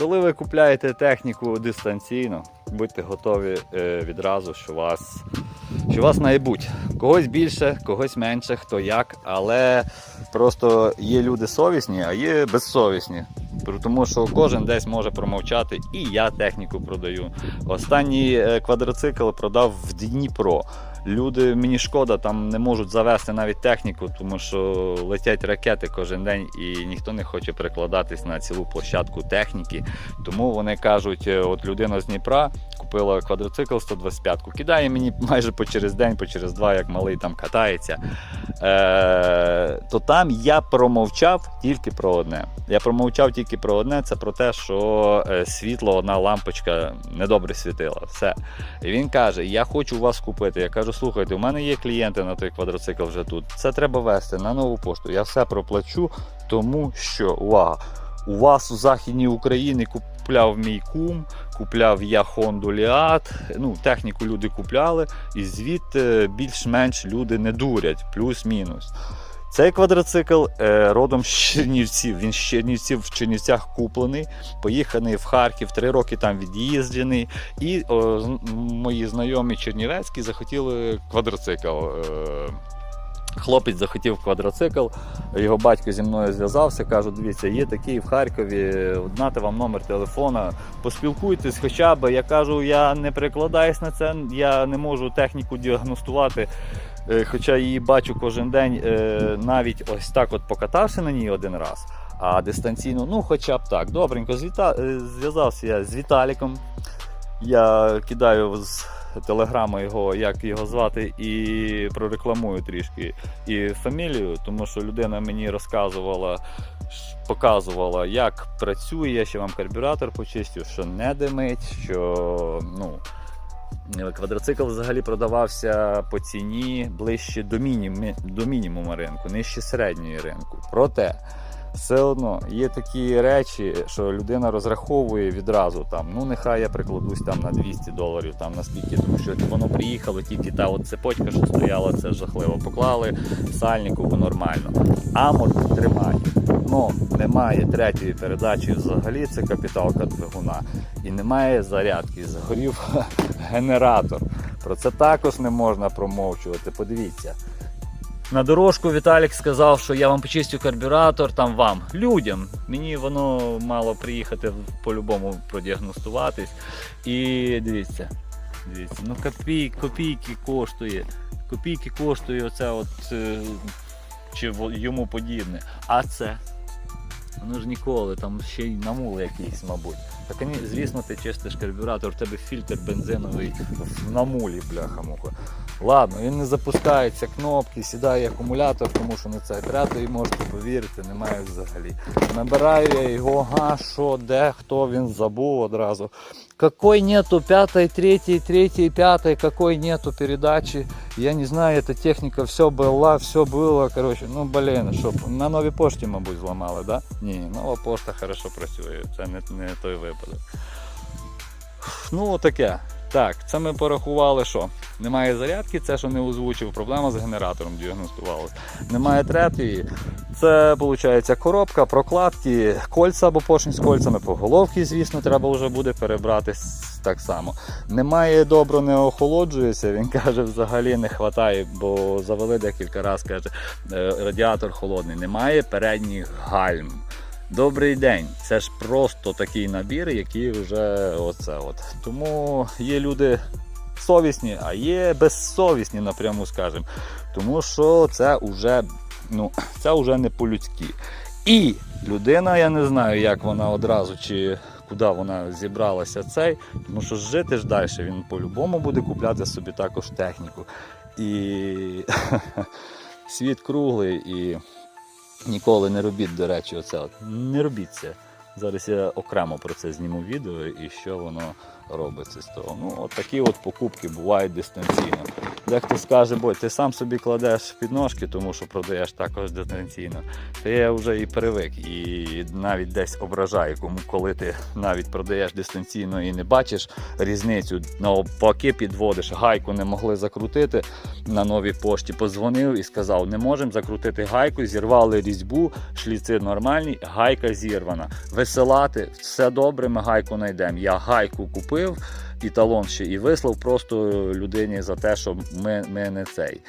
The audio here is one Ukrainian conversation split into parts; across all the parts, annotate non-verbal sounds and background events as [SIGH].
Коли ви купляєте техніку дистанційно, будьте готові е, відразу, що вас, що вас має. Когось більше, когось менше, хто як, але просто є люди совісні, а є безсовісні. Тому що кожен десь може промовчати, і я техніку продаю. Останній е, квадроцикл продав в Дніпро. Люди, мені шкода, там не можуть завести навіть техніку, тому що летять ракети кожен день і ніхто не хоче прикладатись на цілу площадку техніки. Тому вони кажуть, е, от людина з Дніпра купила квадроцикл 125-ку, кидає мені майже по через день, по через два, як малий там катається. Е, то там я промовчав тільки про одне. Я промовчав тільки про одне, це про те, що е, світло, одна лампочка недобре світила. Все. І він каже: Я хочу вас купити. Я кажу, слухайте, у мене є клієнти на той квадроцикл вже тут. Це треба вести на нову пошту. Я все проплачу, тому що увага! У вас у Західній Україні купляв мій кум, купляв я Honda Liat, ну, техніку люди купляли, і звідти більш-менш люди не дурять, плюс-мінус. Цей квадроцикл е, родом з Чернівців. Він з Чернівців в Чернівцях куплений, поїханий в Харків, три роки там від'їзджений. І о, мої знайомі чернівецькі захотіли квадроцикл. Хлопець захотів квадроцикл, його батько зі мною зв'язався, кажу, дивіться, є такий в Харкові, дати вам номер телефона, поспілкуйтесь хоча б. Я кажу, я не перекладаюсь на це, я не можу техніку діагностувати, е, хоча її бачу кожен день, е, навіть ось так от покатався на ній один раз. А дистанційно, ну хоча б так. Добренько, е, зв'язався я з Віталіком. Я кидаю з телеграми його, як його звати, і прорекламую трішки і фамілію, тому що людина мені розказувала, показувала, як працює, я ще вам карбюратор почистю, що не димить, що ну. Квадроцикл взагалі продавався по ціні ближче до мінімуму ринку, нижче середньої ринку. Проте все одно є такі речі, що людина розраховує відразу там. Ну нехай я прикладусь там на 200 доларів, там на скільки, тому що воно приїхало, тільки та от цепочка, що стояла, це жахливо. Поклали сальнику, бо нормально. Амор тримає. Ну, немає третьої передачі взагалі, це капіталка двигуна. І немає зарядки. Згорів [LAUGHS] генератор. Про це також не можна промовчувати. Подивіться. На дорожку Віталік сказав, що я вам почистю карбюратор, там вам, людям. Мені воно мало приїхати по-любому продіагностуватись. І дивіться, дивіться, ну копійки, копійки коштує. Копійки коштує оце от е, чи йому подібне. А це? Воно ж ніколи, там ще й намули якийсь, мабуть. Так, ні, звісно, ти чистиш карбюратор, в тебе фільтр бензиновий в намулі, бляха-муха. Ладно, він не запускається кнопки, сідає акумулятор, тому що на це третої можете повірити, немає взагалі. Набираю я його, ага, що, де, хто він забув одразу. Какой нету пятой, третьей, третьей, пятой, какой нету передачи. Я не знаю, эта техника все была, все было, короче, ну блін, що, на новій пошті, мабуть, зламали, да? Ні, нова пошта хорошо працює, це не, не той випадок. Ну, таке. Так, це ми порахували, що немає зарядки, це що не озвучив, проблема з генератором діагностувалася. Немає третьої. Це виходить коробка, прокладки, кольця або поршень з кольцями, головці, звісно, треба вже буде перебрати так само. Немає добро, не охолоджується. Він каже, взагалі не вистачає, бо завели декілька разів, каже, е, радіатор холодний. Немає передніх гальм. Добрий день. Це ж просто такий набір, який вже оце от. Тому є люди совісні, а є безсовісні, напряму скажемо. Тому що це вже, ну, це вже не по-людськи. І людина, я не знаю, як вона одразу чи куди вона зібралася цей, тому що жити ж далі він по-любому буде купляти собі також техніку. І [LAUGHS] світ круглий і Ніколи не робіть, до речі, оце. От. Не робіть це. Зараз я окремо про це зніму відео і що воно робиться з того. Ну, от такі от покупки бувають дистанційно. Дехто скаже, бо ти сам собі кладеш під ножки, тому що продаєш також дистанційно. Та я вже і привик, і навіть десь ображаю, кому коли ти навіть продаєш дистанційно і не бачиш різницю, навпаки підводиш, гайку не могли закрутити на новій пошті. Позвонив і сказав, не можемо закрутити гайку, зірвали різьбу, шліци нормальні, гайка зірвана. висилати. Все добре, ми гайку знайдемо. Я гайку купив і талон ще і вислав просто людині за те, що ми, ми не цей.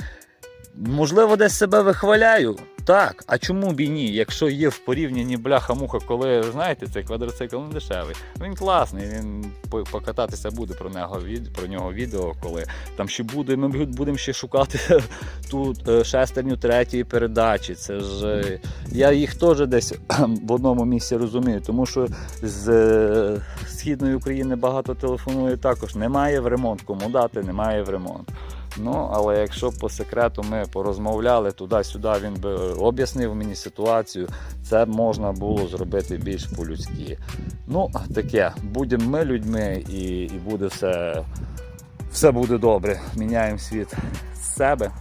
Можливо, десь себе вихваляю. Так, а чому б і ні? Якщо є в порівнянні бляха-муха, коли знаєте, цей квадроцикл не дешевий. Він класний, він покататися буде про нього про нього відео, коли там ще буде. Ми будемо ще шукати [LAUGHS] тут е, шестерню третьої передачі. Це ж е, я їх теж десь [CLEARS THROAT] в одному місці розумію, тому що з е, східної України багато телефонує також. Немає в ремонт, кому дати, немає в ремонт. Ну, але якщо по секрету ми порозмовляли туди-сюди, він би об'яснив мені ситуацію, це можна було зробити більш по-людськи. Ну, таке, будемо ми людьми і, і буде все, все буде добре. Міняємо світ з себе.